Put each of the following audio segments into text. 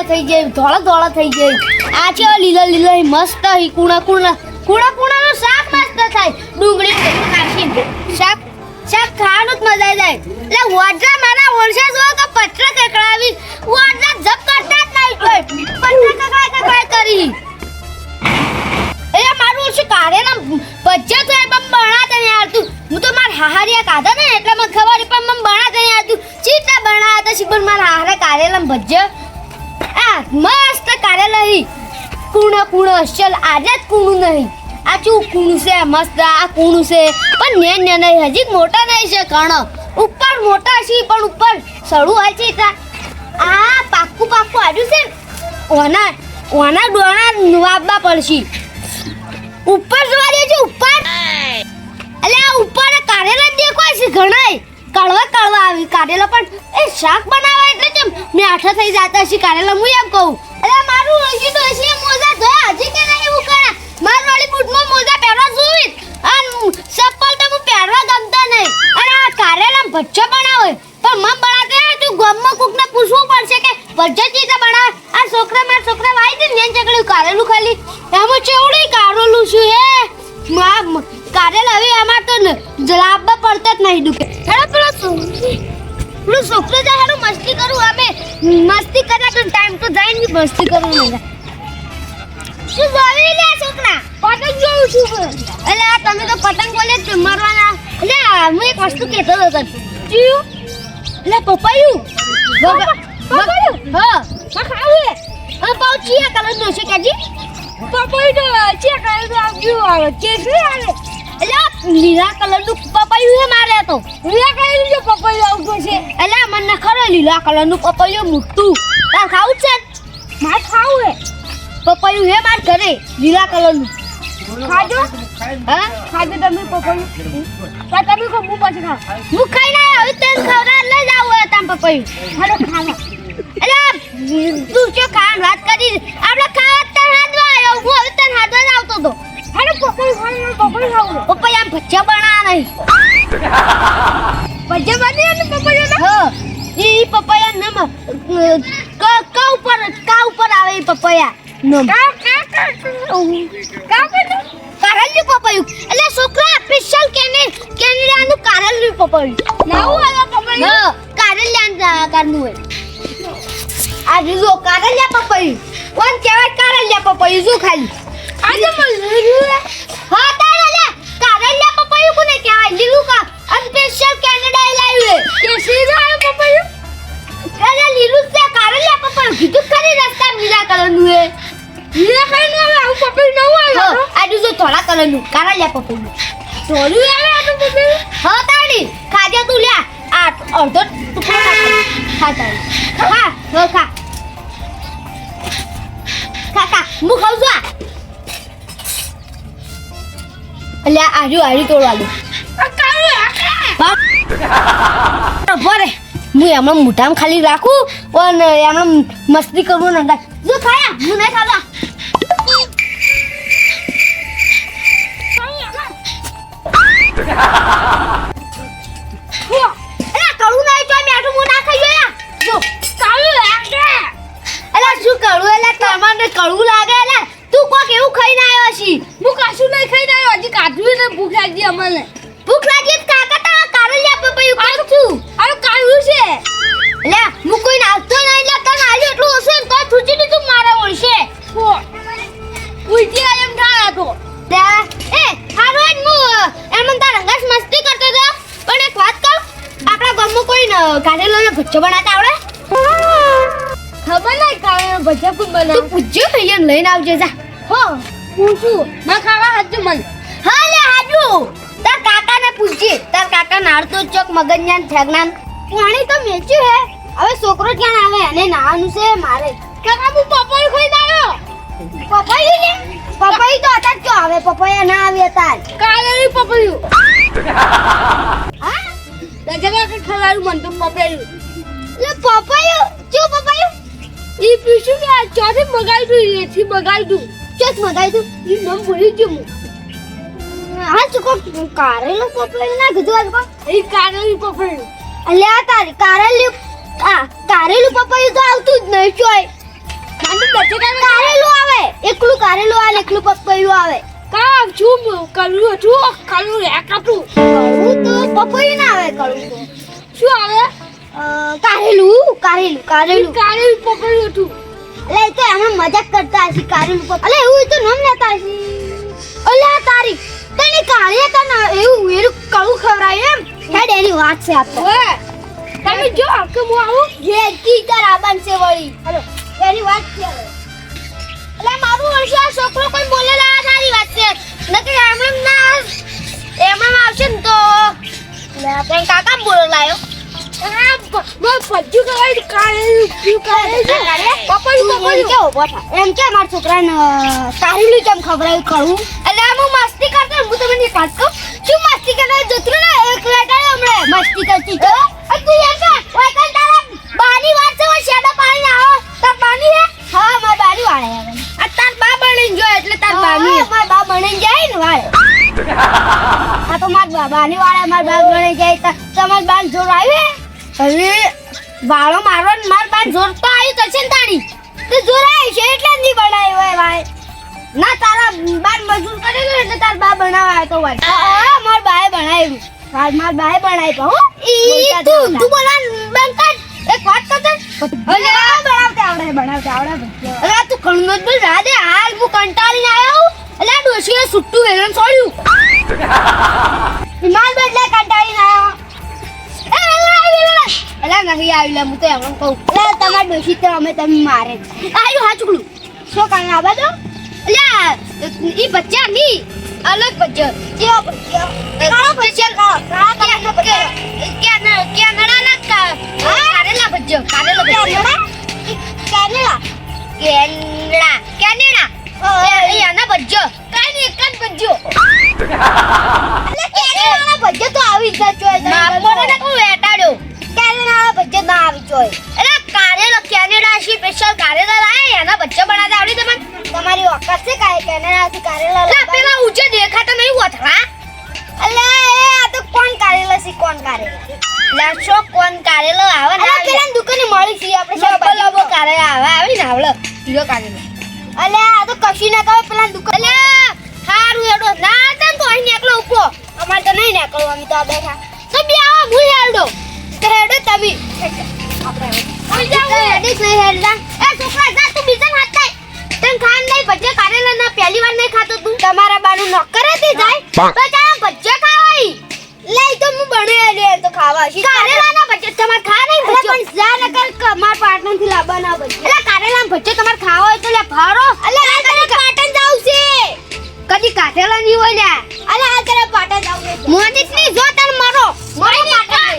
તો થઈ જાય, ધોળા ધોળા થઈ જાય. આ છે લીલા લીલા મસ્ત હી કુણા કુણા. કુણા કુણાનું શાક મસ્ત થાય. ડુંગળી બધું શાક શાક ખાવાનું જ મજા જાય. એટલે વડલા મારા ઓળશા જો તો પત્ર કકડાવી વડલા જપ કરતા જ નહીં કોઈ. પત્ર કકડાય કકડાય કરી. એ મારું ઓછું ના બચ્ચા તો એમ બણા તને આવતું. હું તો માર હાહારિયા કાઢા ને એટલે મને ખબર પણ મને બણા તને આવતું. ચીટા બણા હતા શીબર મારા હારે કાઢેલા ભજ્ય. મસ્ત કાઢેલા હી કુણો કુણો ચલ આજે જ કુણું નહીં. આ ચું કુણું છે, મસ્ત આ કુણું છે. પણ ને ને નહીં, હજી મોટા નહીં છે કણ. ઉપર મોટા છે, પણ ઉપર સળું હોય છે આ પાક્કું પાક્કું આજુ છે ઓના ઓના ડોણા વાબા પડશે ઉપર જોવા દેજો, ઉપર. એટલે ઉપર કારેલા દેખાય છે ઘણાય. કળવા કળવા આવી કારેલો પણ એ શાક બનાવે એટલે કેમ? મીઠા થઈ જતા છે કારેલા હું એમ કહું. અરે, મારું હજી તો છે મોજા ધોયા હજી કે નહીં એવું કરા? માર વાળી બૂટમાં મોજા પહેરવા જોઈ અને ચપ્પલ તો હું પહેરવા ગમતા નહીં. અને આ કારેલા ભચ્ચા બનાવે. પણ મમ બનાતે તું ગામમાં કોકને પૂછવું પડશે કે ભચ્ચા ચીતે બનાવે આ છોકરા મારા છોકરા વાઈ દે ને ચકડ્યું કારેલું ખાલી. એમ ચેવડી કારેલું છું, હે? મા કાઢેલ હવે અમાર તો જલાબા પડતા જ નહીં દુખે પેલો છોકરી જાય મસ્તી કરું અમે મસ્તી કર્યા તો ટાઈમ તો જાય ને મસ્તી કરું નહીં શું જોવી લે છોકરા? પતંગ જોઉં છું એટલે આ તમે તો પતંગ બોલે જ મરવાના. એટલે હું એક વસ્તુ કહેતો હતો તને. ચિયું? એટલે પપૈયું. પપૈયું? હા. હા ખાવું હા પાઉ ચિયા કલર નો છે કાજી. પપૈયું તો ચિયા કલર નો આવ્યું આવે? કેસરી આવે? એટલે લીલા કલરનું પપૈયું છે મારે તો. લીલા કલરનું જે પપૈયું આવતું છે. એટલે મને ખરો લીલા કલરનું પપૈયું મોટું. તાર ખાવું છે? મારે ખાવું હે. પપૈયું હે માર ઘરે લીલા કલરનું. ખાજો. હા? ખાજો તમે પપૈયું. તો તમે કો હું પછી ખાવ. હું ખાઈ ના હવે તને ખવડા લઈ જાવ તમ પપૈયું. હાલો ખાવા. એટલે તું જો ખાવાનું વાત કરી? આપણે ખાવા તને હાથવા આવ્યો હું હવે તને હાથમાં જ આવતો તો. હાલો પપૈયું ખાવાનું પપૈયું ખાવું પપૈયા ભજીયા બના નહીં. ભજીયા બની અને પપૈયા હા ઈ પપૈયા નમ ક ક ઉપર કા ઉપર આવે ઈ પપૈયા નમ. કા કા કા કા કારેલું પપૈયું એટલે છોકરા સ્પેશિયલ કેને કેનેડાનું કારેલું પપૈયું નાવું આવ્યો પપૈયું હા જા કારનું હોય. આ જો કારેલિયા પપૈયું કોણ કહેવાય કારલ્યા પપૈયું જો ખાલી? હા તારે લે પપૈયું ધોળું આવે આ તો પપૈયું હા તાડી ખાજે તું લે. આ અડધો ટુકડો ખા તાડી ખા ખા. ખા ખા. હું ખાઉં છું એટલે આજુ આજુ તોડવા દો. ભરે હું. એમણે મોઢામાં ખાલી રાખું અને એમણે મસ્તી કરવું નતા જો, ખાયા, હું નહીં ખાવા ને ભજ્જો બનાવતા આવડે? ખબર નહીં ભજા ભજીયા કોણ તું પૂજ્યો અહીંયા લઈને આવજે જા. હો પૂછું મેં ખાવા હાજુ મન. હા લે હાજુ. તાર કાકાને પૂછજે. તાર કાકા નાળતો ચોક મગજ્ઞાન થેગનાન પાણી તો મેચ્યું હે. હવે છોકરો ક્યાં આવે? અને નાવાનું છે મારે. કાકા હું પપૈયું ખોઈ દાયો પપાઈ ને પપાઈ તો અટક ક્યો આવે પપાયા ના આવે તાર. કાલે પપૈયું. હા? દજગા કે ખલારું મન તો પપૈયું. લે પપાયું જો પપાયું ઈ પીશું કે આ ચોથી મગાવી દઉં એથી મગાવી દઉં. ચોથ મગાઈ દઉં ઈ નામ ભૂલી ગયો હું. હા ચુકો કારેલું પપૈયો ના કીધું આ કો ઈ કાલે પપૈયું અલ્યા તારી કારેલું આ કારેલું પપૈયું તો આવતું જ નહીં ચોય. કારેલું આવે એકલું કારેલું આવે એકલું પપૈયું આવે. કામ છું કરું છું કરું કડવું તો પપૈયું ના આવે કરું તો. શું આવે? કારેલું કારેલું કારેલું. કાલે પકડ્યું હતું. એટલે એ તો એમણે મજાક કરતા હશે કારેલું પકડ અલે એવું તો નામ લેતા હશે. અલે આ તારી તને કાળિયા તને એવું એરું કડવું ખવરાય એમ? હેડ એની વાત છે આ તો. તમે જો કે હું આવું. જે કી તાર એમ કે મારા છોકરાને એટલે હું મસ્તી કરતો મસ્તી કરતી હે માર બાની વાળે આ તાર બા બની ગયો એટલે તાર બાની માર બા બની જાય ને વાળે તો માર બા બાની વાળે માર બા બની જાય તો તમાર બાન જોર આવે વાળો મારો ને માર જોર તો આવ્યું તો છે ને તારી તે જોર આવ્યું છે એટલે જ નહીં બનાવ્યું હોય ભાઈ. ના તારા બાર મજૂર કરે ગયો એટલે તાર બા બનાવવા આવ્યો તો ભાઈ હા માર બાએ બનાવ્યું. હાલ માર બાએ બનાવ્યું હો. ઈ તું તું બોલા બંકા એક વાત કર. અલે બનાવતે આવડે બનાવતે આવડે અરે તું કણનો જ રાધે હાલ હું કંટાળીને આવ્યો એટલે ડોશીએ સુટ્ટું વેલણ છોડ્યું. માલ બદલે કંટાળીને આવ્યો અલા નહીં આવી લે હું તો એમ કહું. અલા તમાર ડોશી તો અમે તમે મારે. આવ્યું હા ચુકડું શું કામ આવા દો? અલ્યા ઈ બચ્ચા ની. અલગ બચ્ચા. કેવો બચ્ચા કાળો બચ્ચા કાળો કે કે ક્યાં બચ્ચો અરે કારેલો કેનેડા શી સ્પેશિયલ કારેલા લાયા એના બચ્ચા બનાવતા આવડી તમને તમારી ઓકાત છે કાય કેનેડા થી કારેલા લા પેલા ઊંચે દેખાતા નહીં વથરા અલે એ આ તો કોણ કારેલા છે કોણ કારેલા લા? કોણ કારેલો આવે ને પેલા દુકાને મળી છે આપણે શો લબો કારેલા આવે આવી ને આવળો હીરો કારેલો અલે આ તો કશી ના કહે પેલા દુકાન અલે હારું એડો ના તન તો અહીં એકલો ઉપો અમાર તો નહીં નીકળવું અમે તો આ બેઠા. તો બે આવો હું હેડો. હેડો તમે. તમારા બાનું નોકર હતી જાય તો ભજ્જે ખાવાઈ લઈ તો હું બને લે તો ખાવા છે. કારેલા ના ભજ્જે તમાર ખા નહીં ભજ્જો પણ જા ન કર માર પાટણથી લાવવા ભજ્જે એટલે કારેલા ભજ્જે તમાર ખાવા હોય તો લે ભારો. અલે આ તને પાટણ જાવ છે. કદી કાઢેલા નહીં હોય લે. અલે આ તને પાટણ જાવ છે. મોદિકની જો તને મારો. મારો પાટણ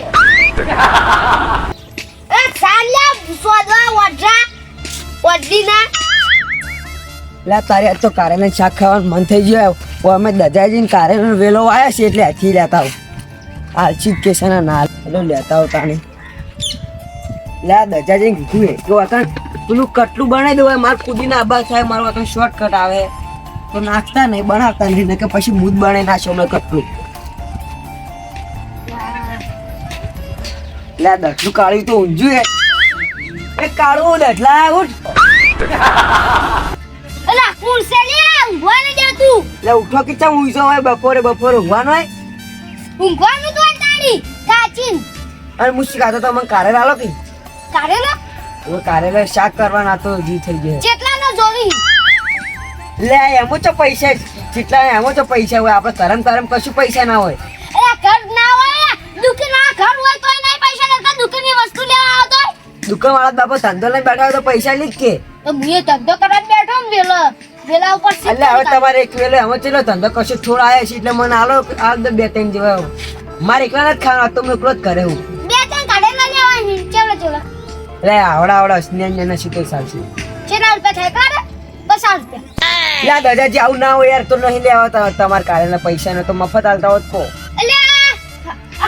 સોદવા વડરા વડલીના એટલે તારે આજ તો કારેલાનું શાક ખાવાનું મન થઈ ગયું અમે દજાજીને કારેલો વેલો આવ્યા છે એટલે હાથી લેતા આવું. આલસી કેસાના ના એટલે લેતા આવ તાણી. લા, આ દજાજીને કીધું એ. કે પેલું કટલું બનાવી દઉં માર કુદીના આબા થાય, મારું વતન શોર્ટકટ આવે. તો નાખતા નહીં, બનાવતા નહીં ને કે પછી મૂદ બનાવી નાખ્યો મેં કટલું. લા દટલું કાળ્યું તો ઊંઝું એ કાળું દટલા ઉઠ અલા કુરસેલિયા ઊંઘવા ન દે તું. એટલે ઉઠો કે ચમ ઊંઝો હોય બપોરે બપોરે ઊંઘવાનો હોય? ઊંઘવાનું તો તારી સાચીન. અને મુશ્કેલ ખાતો તો મને કારેલા આલો કે? કારેલો? હવે કારેલા શાક કરવાના તો જી થઈ જાય જેટલાનો જોવી. લે એમો તો પૈસા જેટલા એમાં તો પૈસા હોય આપણે કરમ કરમ કશું પૈસા ના હોય અરે ઘર ના હોય દુકાન આ ઘર હોય તોય નહીં પૈસા લેતા દુકાનની વસ્તુ લેવા આવતો હોય. દુકાન વાળા બાપા ધંધો લઈને બેઠા હોય તો પૈસા લીધ કે? તો ધંધો કરવા બેઠો ને વેલો. વેલા ઉપર એટલે હવે તમારે એક વેલો એમાં ચેલો ધંધો કશું થોડા આવ્યા છે એટલે મને આલો આ બે ત્રણ જેવા મારે એકલા નથી ખાવાનો તો હું એકલો જ કરે હું. બે ત્રણ કાઢેલા લેવાની ચેલો ચેલો. લે આવડા આવડા સ્નેહ ને શીખે ચાલશે. છેના રૂપિયા થાય કાઢે પચાસ રૂપિયા. એટલે આ દાદાજી આવું ના હોય યાર તો નહીં લેવા તમારે કારેલા પૈસા ને તો મફત આલતા હોત કો એટલે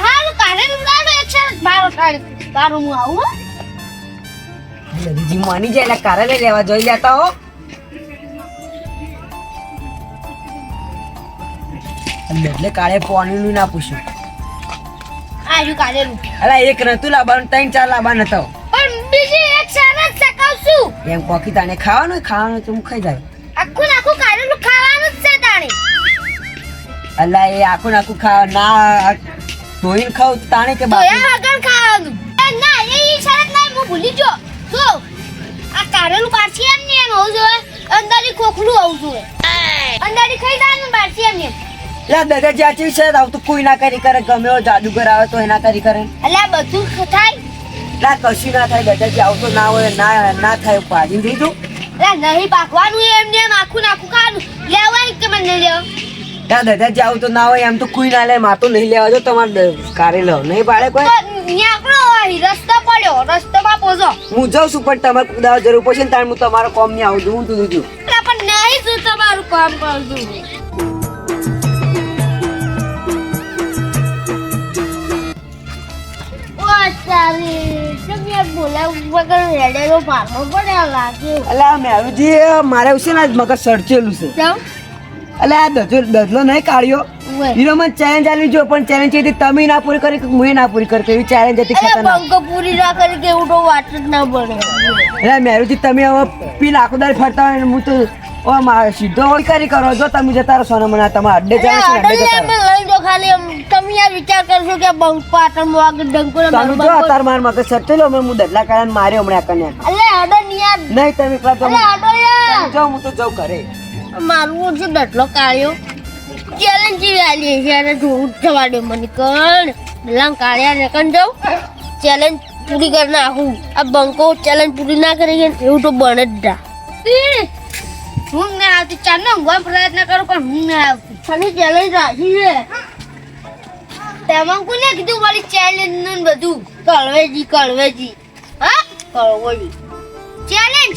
આ કાઢેલું લાડો એક છે બારો કાઢ બારો હું આવું હો. માની જાય એટલે કારેલા લેવા જોઈ લેતા હો. એટલે કાળે પાણીનું ના પૂછ્યું. આજુ કાઢેલું અલા એક નતું લાવવાનું ત્રણ ચાર લાવવાનું હતો પણ શું એમ કોકી તાને ખાવાનું ખાવાનું તો ખાઈ જાય આખું આખું કારેલું ખાવાનું જ છે તાણે. અલ્લા એ આખું આખું ખા ના ધોઈને ખાવ તાણે કે બાપુ ખાવાનું. ના એ શરત નહીં હું ભૂલી ગયો. શું આ કારેલું પાછી એમ ને એમ હોવું જોઈએ. અંદરથી ખોખલું આવું જોઈએ. અંદરથી ખાઈ એમ ને એમ. લા દાદા ચાચી છે આવું તો કોઈ ના કરી કરે ગમે એવો જાદુગર આવે તો એના કરી કરે. એટલે બધું થાય? ના કશું ના થાય આવું ના હોય ના ના થાય પાડી દીધું નહીં પાકવાનું એમ ને એમ આખું નાખું ખાવાનું. લેવાય કે મને લેવા. ના દાદાજી આવું તો ના હોય એમ તો કોઈ ના લે માં નહીં લેવા જો તમારે કારે લો નહીં પાડે કોઈ? તો રસ્તો પડ્યો રસ્તામાં પોઝો. હું જાઉં છું પણ તમારે કુદાવા જરૂર પડશે ને ત્યારે હું તમારો કોમની આવું છું હું તું છું. પણ નહીં છું તમારું કામ કરું તારી મારે છે ને મગજ સડચેલું છે. દજો દજલો નહીં કાઢ્યો. ઓય. હીરો ચેલેન્જ આલી જો પણ ચેલેન્જ હતી તમે ના પૂરી કરી કે હું ના પૂરી કરતો એવી ચેલેન્જ હતી ખતરનાક. બંકો પૂરી ના કરી કે એવું તો વાત જ ના બને એટલે મેરુજી તમે હવે પીલ આખો દાડ ફરતા હોય હું તો ઓ મા- સીધો કરી કરો. જો તમે જતા રહો સોના મને તમારે અડ્ડે જાય છે અડ્ડે જતા રહો. લઈ દો ખાલી તમે યાર વિચાર કરશો કે બંક પાટણ આગળ ડંકો ને તમે જો અતાર માર મગજ સડચેલો મેં હું દડલા કાઢાને માર્યો હમણાં કને અલે અડો ની નહીં તમે એકલા તો અલે યાર. હું તો જાઉં ઘરે. મારું છે ડટલો કાઢ્યો. ચેલેન્જ છે. અને જોવું જવા દે મને કણ. પેલા કાળિયા ને કણ જાઉં. ચેલેન્જ પૂરી કરી નાખું. આ બંકો ચેલેન્જ પૂરી ના કરી એવું તો બને જ જા. હું ને આવતી ચાલો ને પ્રયત્ન કરું પણ હું ને આવતી. ખાલી ચેલેન્જ રાખી છે. તેમાં કોને કીધું મારી ચેલેન્જ ને બધું? કળવેજી કળવેજી. હા? કળવેજી. ચેલેન્જ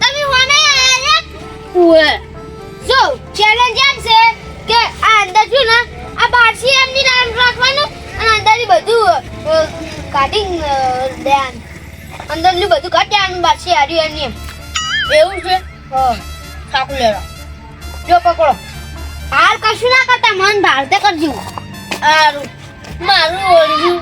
તમે હોને આયા? ઉએ જો ચેલેન્જ એમ છે કે આ અંદર જો ને, આ બારસી એમની નામ રાખવાનું અને અંદરથી બધું કાઢી દેવાનું અંદરનું બધું કાઢ્યાનું બારસી હાર્યું એમની એમ. એવું છે? સાકું લેવા. જો પકડો. હાલ કશું ના કરતા, મન ભારતે કરજો. સારું મારું ઓળ્યું.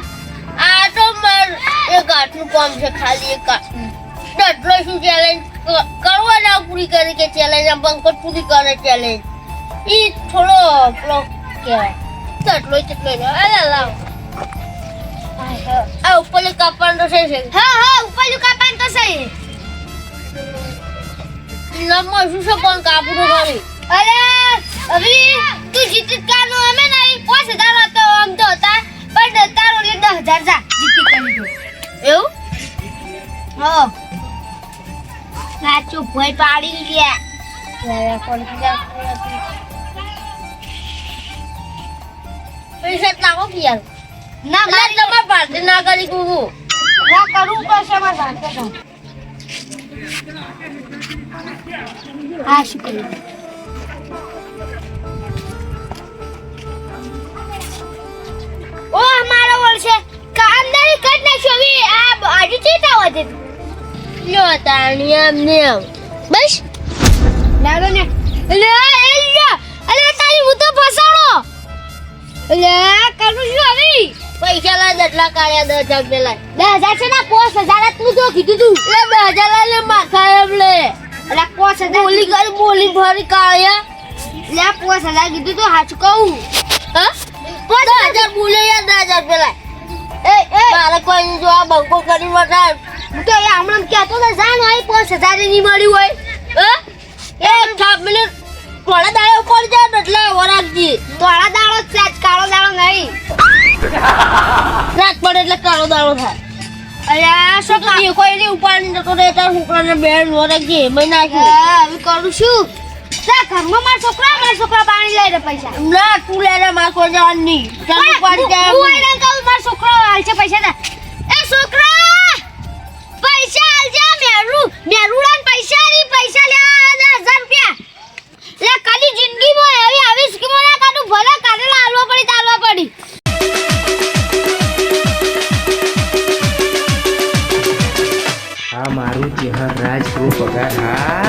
આ તો મારું એક હાથનું કામ છે, ખાલી એક હાથનું શું ચેલેન્જ કરવા ના પૂરી કરી કે ચેલેન્જ આ બંકો પૂરી કરે ચેલેન્જ એ થોડો પેલો કહેવાય. ચટલો ચટલો અરે લાવ. આ ઉપર કાપવાનું તો છે હા હા ઉપર કાપવાનું તો સહી નમો શું છે પણ કાપું તો ખરી અરે અભી તું જીતી કાનો. અમે નહીં પાંચ હજાર હતો આમ તો હતા. પણ તારો લે દસ હજાર જા જીતી કરી દો એવું? હા. સાચું ભોય પાડી ગયા પૈસા લાવો યાર ના મારી તમાર ના કરી કુકુ ના કરું પડશે મારે ભાંતે હા શું ઓ મારો વળ છે. કાંદારી કટ નાખ્યો હવે આ આજુ ચેતા વધે? લ્યો તાણી એમ ને એમ. બસ. લાગો ને લે એ અલે તારી હું તો ફસાણો. લે કરું શું હવે. પૈસા લા દટલા કાઢ્યા દસ હજાર પેલા બે હજાર છે ના પોસ હજાર તું તો કીધું તું. લે બે હજાર લા લે માથા એમ લે. અલે પોસ હજાર બોલી કરી બોલી ભરી કાઢ્યા લે પોસ હજાર કીધું તો સાચું કહું. હા? પોસ હજાર બોલે યાર દસ હજાર પેલા એ એ. મારે કોઈ જો આ બંકો કરી વટાર હું તો એ હમણાં કહેતો તો જાણ હોય પાંચ હજારની મળી હોય. એ થાપ મને થોડા દાડો ઉપર જાય એટલે વરાગજી થોડા દાડો જ છે કાળો દાડો નહીં. રાત પડે એટલે કાળો દાડો થાય. અરે શું કરી? કોઈ નહીં ઉપાડી જતો રહે તાર છોકરાને બેન વરાગજી મેં નાખ્યું હવે કરું શું ઘરમાં મારા છોકરા મારા છોકરા પાણી લઈ રે પૈસા. ના તું લઈ રે મારા કોઈ જવાનું નહીં. ચાલ ઉપાડી જાય હું એને કહું મારા છોકરા હાલ છે પૈસા ના. એ છોકરા! પૈસા છે મેરુ, મેરુડાન પૈસા ની પૈસા લેવા દસ હજાર રૂપિયા. લે કદી જિંદગીમાં એવી આવી સ્કીમો ના કાઢું, ભલે કાઢેલા હાલવા પડી તો હાલવા પડી. આ મારું ચહેર રાજ પગાર. હા.